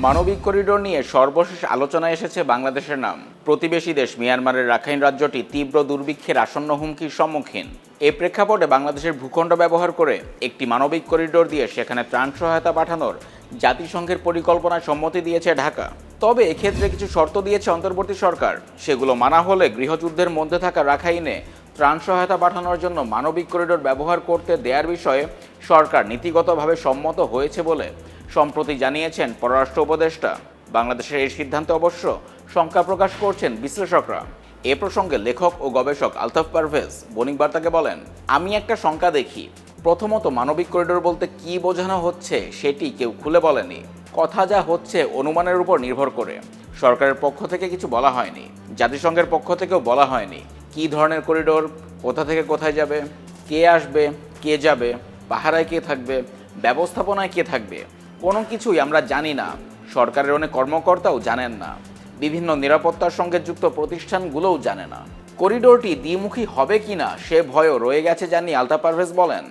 মানবিক করিডোর নিয়ে সর্বশেষ আলোচনায় এসেছে বাংলাদেশের নাম। প্রতিবেশী দেশ মিয়ানমারের রাখাইন রাজ্যটি তীব্র দুর্ভিক্ষের আসন্ন হুমকির সম্মুখীন। এ প্রেক্ষাপটে বাংলাদেশের ভূখণ্ড ব্যবহার করে একটি মানবিক করিডোর দিয়ে সেখানে ত্রাণ সহায়তা পাঠানোর জাতিসংঘের পরিকল্পনায় সম্মতি দিয়েছে ঢাকা। তবে এক্ষেত্রে কিছু শর্ত দিয়েছে অন্তর্বর্তী সরকার। সেগুলো মানা হলে গৃহযুদ্ধের মধ্যে থাকা রাখাইনে ত্রাণ সহায়তা পাঠানোর জন্য মানবিক করিডোর ব্যবহার করতে দেয়ার বিষয়ে সরকার নীতিগতভাবে সম্মত হয়েছে বলে সম্প্রতি জানিয়েছেন পররাষ্ট্র উপদেষ্টা। বাংলাদেশের এই সিদ্ধান্তে অবশ্য শঙ্কা প্রকাশ করছেন বিশ্লেষকরা। এ প্রসঙ্গে লেখক ও গবেষক আলতাফ পারভেজ বণিক বার্তাকে বলেন, আমি একটা শঙ্কা দেখি। প্রথমত মানবিক করিডোর বলতে কি বোঝানো হচ্ছে সেটি কেউ খুলে বলেনি। কথা যা হচ্ছে অনুমানের উপর নির্ভর করে। সরকারের পক্ষ থেকে কিছু বলা হয়নি। জাতিসংঘের পক্ষ থেকেও বলা হয়নি কী ধরনের করিডোর, কোথা থেকে কোথায় যাবে, কে আসবে, কে যাবে, পাহারায় কে থাকবে, ব্যবস্থাপনায় কে থাকবে। কোনো কিছুই আমরা জানি না। সরকারের অনেক কর্মকর্তাও জানেন না। বিভিন্ন নিরাপত্তার সঙ্গে যুক্ত প্রতিষ্ঠানগুলোও জানে না। করিডোরটি দ্বিমুখী হবে কিনা সে ভয়ও রয়ে গেছে জানি আলতা পারভেজ বলেন,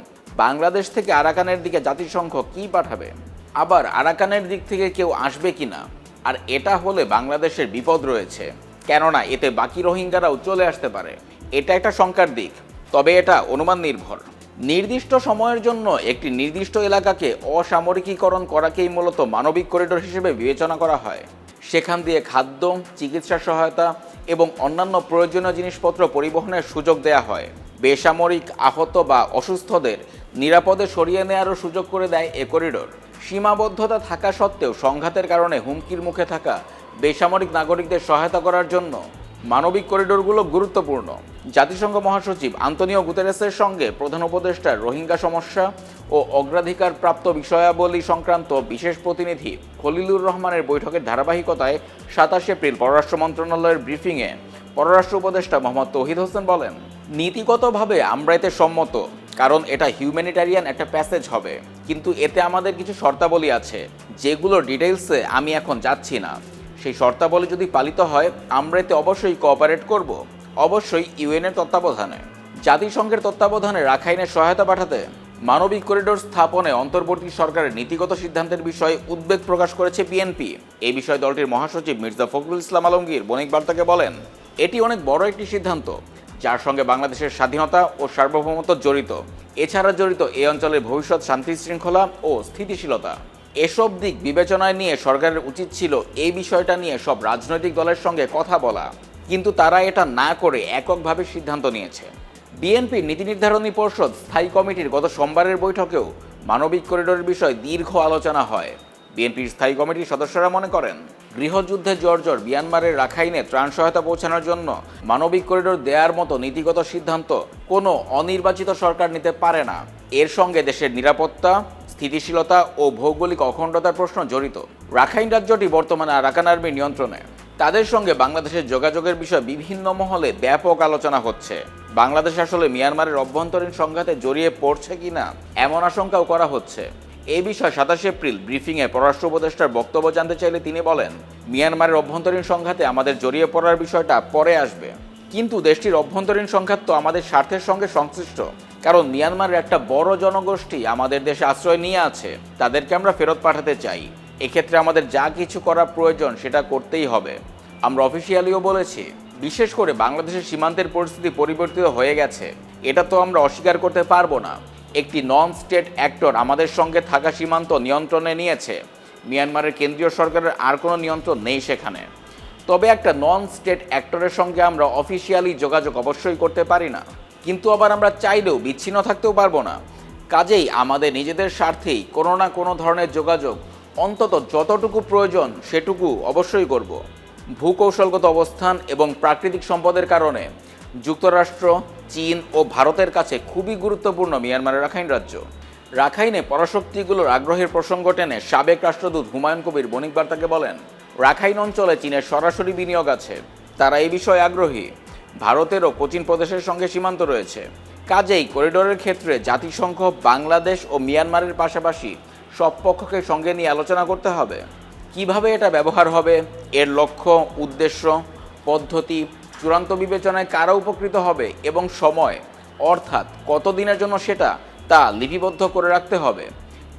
বাংলাদেশ থেকে আরাকানের দিকে জাতিসংঘ কি পাঠাবে? আবার আরাকানের দিক থেকে কেউ আসবে কিনা? আর এটা হলে বাংলাদেশের বিপদ রয়েছে। কেননা এতে বাকি রোহিঙ্গারাও চলে আসতে পারে। এটা একটা শঙ্কার দিক, তবে এটা অনুমান নির্ভর। নির্দিষ্ট সময়ের জন্য একটি নির্দিষ্ট এলাকাকে অসামরিকীকরণ করাকেই মূলত মানবিক করিডোর হিসেবে বিবেচনা করা হয়। সেখান দিয়ে খাদ্য, চিকিৎসা সহায়তা এবং অন্যান্য প্রয়োজনীয় জিনিসপত্র পরিবহনের সুযোগ দেয়া হয়। বেসামরিক, আহত বা অসুস্থদের নিরাপদে সরিয়ে নেওয়ারও সুযোগ করে দেয় এ করিডোর। সীমাবদ্ধতা থাকা সত্ত্বেও সংঘাতের কারণে হুমকির মুখে থাকা বেসামরিক নাগরিকদের সহায়তা করার জন্য মানবিক করিডোরগুলো গুরুত্বপূর্ণ। জাতিসংঘ মহাসচিব আন্তনিও গুতেরেসের সঙ্গে প্রধান উপদেষ্টার রোহিঙ্গা সমস্যা ও অগ্রাধিকার প্রাপ্ত বিষয়াবলী সংক্রান্ত বিশেষ প্রতিনিধি খলিলুর রহমানের বৈঠকের ধারাবাহিকতায় সাতাশ এপ্রিল পররাষ্ট্র মন্ত্রণালয়ের ব্রিফিংয়ে পররাষ্ট্র উপদেষ্টা মোহাম্মদ তৌহিদ হোসেন বলেন, নীতিগতভাবে আমরা এতে সম্মত, কারণ এটা হিউম্যানিটারিয়ান একটা প্যাসেজ হবে। কিন্তু এতে আমাদের কিছু শর্তাবলী আছে, যেগুলো ডিটেলসে আমি এখন যাচ্ছি না। সেই শর্তাবলী যদি পালিত হয়, আমরা এতে অবশ্যই কোঅপারেট করব। অবশ্যই ইউএনের তত্ত্বাবধানে। জাতিসংঘের তত্ত্বাবধানে রাখাইনের সহায়তা পাঠাতে মানবিক করিডোর স্থাপনে অন্তর্বর্তী সরকারের নীতিগত সিদ্ধান্তের বিষয়ে উদ্বেগ প্রকাশ করেছে বিএনপি। এই বিষয়ে দলটির মহাসচিব মির্জা ফখরুল ইসলাম আলমগীর বণিক বার্তাকে বলেন, এটি অনেক বড় একটি সিদ্ধান্ত, যার সঙ্গে বাংলাদেশের স্বাধীনতা ও সার্বভৌমত্ব জড়িত। এছাড়া জড়িত এই অঞ্চলের ভবিষ্যৎ শান্তি শৃঙ্খলা ও স্থিতিশীলতা। এসব দিক বিবেচনায় নিয়ে সরকারের উচিত ছিল এই বিষয়টা নিয়ে সব রাজনৈতিক দলের সঙ্গে কথা বলা। কিন্তু তারা এটা না করে এককভাবে সিদ্ধান্ত নিয়েছে। বিএনপির নীতি নির্ধারণী পর্ষদ স্থায়ী কমিটির গত সোমবারের বৈঠকেও মানবিক করিডোরের বিষয়ে দীর্ঘ আলোচনা হয়। বিএনপির স্থায়ী কমিটির সদস্যরা মনে করেন, গৃহযুদ্ধে জর্জর মিয়ানমারের রাখাইনে ত্রাণ সহায়তা পৌঁছানোর জন্য মানবিক করিডোর দেওয়ার মতো নীতিগত সিদ্ধান্ত কোনো অনির্বাচিত সরকার নিতে পারে না। এর সঙ্গে দেশের নিরাপত্তা, স্থিতিশীলতা ও ভৌগোলিক অখণ্ডতার প্রশ্ন জড়িত। রাখাইন রাজ্যটি বর্তমানে আরাকান আর্মির নিয়ন্ত্রণে। তাদের সঙ্গে বাংলাদেশের যোগাযোগের বিষয়ে বিভিন্ন মহলে ব্যাপক আলোচনা হচ্ছে। বাংলাদেশ আসলে মিয়ানমারের অভ্যন্তরীণ সংঘাতে জড়িয়ে পড়ছে কিনা, এমন আশঙ্কাও করা হচ্ছে। এই বিষয়ে সাতাশে এপ্রিল ব্রিফিংয়ে পররাষ্ট্র উপদেষ্টার বক্তব্য জানতে চাইলে তিনি বলেন, মিয়ানমারের অভ্যন্তরীণ সংঘাতে আমাদের জড়িয়ে পড়ার বিষয়টা পরে আসবে। কিন্তু দেশটির অভ্যন্তরীণ সংঘাত তো আমাদের স্বার্থের সঙ্গে সংশ্লিষ্ট। কারণ মিয়ানমারের একটা বড় জনগোষ্ঠী আমাদের দেশে আশ্রয় নিয়ে আছে। তাদেরকে আমরা ফেরত পাঠাতে চাই। এক্ষেত্রে আমাদের যা কিছু করা প্রয়োজন সেটা করতেই হবে। আমরা অফিসিয়ালিও বলেছি, বিশেষ করে বাংলাদেশের সীমান্তের পরিস্থিতি পরিবর্তিত হয়ে গেছে। এটা তো আমরা অস্বীকার করতে পারব না। একটি নন স্টেট অ্যাক্টর আমাদের সঙ্গে থাকা সীমান্ত নিয়ন্ত্রণে নিয়েছে। মিয়ানমারের কেন্দ্রীয় সরকারের আর কোনো নিয়ন্ত্রণ নেই সেখানে। তবে একটা নন স্টেট অ্যাক্টরের সঙ্গে আমরা অফিসিয়ালি যোগাযোগ অবশ্যই করতে পারি না। কিন্তু আবার আমরা চাইলেও বিচ্ছিন্ন থাকতেও পারব না। কাজেই আমাদের নিজেদের স্বার্থেই কোনো না কোনো ধরনের যোগাযোগ অন্তত যতটুকু প্রয়োজন সেটুকু অবশ্যই করব। ভূকৌশলগত অবস্থান এবং প্রাকৃতিক সম্পদের কারণে যুক্তরাষ্ট্র, চীন ও ভারতের কাছে খুবই গুরুত্বপূর্ণ মিয়ানমারের রাখাইন রাজ্য। রাখাইনে পরাশক্তিগুলোর আগ্রহের প্রসঙ্গ টেনে সাবেক রাষ্ট্রদূত হুমায়ুন কবির বণিক বার্তাকে বলেন, রাখাইন অঞ্চলে চীনের সরাসরি বিনিয়োগ আছে। তারা এই বিষয়ে আগ্রহী। ভারতেরও কোচিন প্রদেশের সঙ্গে সীমান্ত রয়েছে। কাজেই করিডোরের ক্ষেত্রে জাতিসংঘ, বাংলাদেশ ও মিয়ানমারের পাশাপাশি সব পক্ষকে সঙ্গে নিয়ে আলোচনা করতে হবে। কীভাবে এটা ব্যবহার হবে, এর লক্ষ্য, উদ্দেশ্য, পদ্ধতি, চূড়ান্ত বিবেচনায় কারা উপকৃত হবে এবং সময়, অর্থাৎ কতদিনের জন্য সেটা, তা লিপিবদ্ধ করে রাখতে হবে,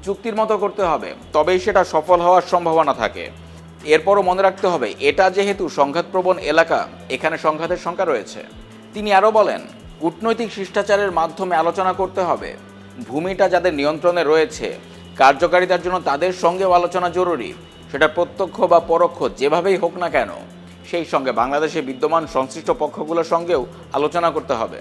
চুক্তির মতো করতে হবে, তবেই সেটা সফল হওয়ার সম্ভাবনা থাকে। এরপরও মনে রাখতে হবে, এটা যেহেতু সংঘাতপ্রবণ এলাকা, এখানে সংঘাতের সংখ্যা রয়েছে। তিনি আরও বলেন, কূটনৈতিক শিষ্টাচারের মাধ্যমে আলোচনা করতে হবে। ভূমিটা যাদের নিয়ন্ত্রণে রয়েছে কার্যকারিতার জন্য তাদের সঙ্গেও আলোচনা জরুরি। সেটা প্রত্যক্ষ বা পরোক্ষ, যেভাবেই হোক না কেন, সেই সঙ্গে বাংলাদেশে বিদ্যমান সংশ্লিষ্ট পক্ষগুলোর সঙ্গেও আলোচনা করতে হবে।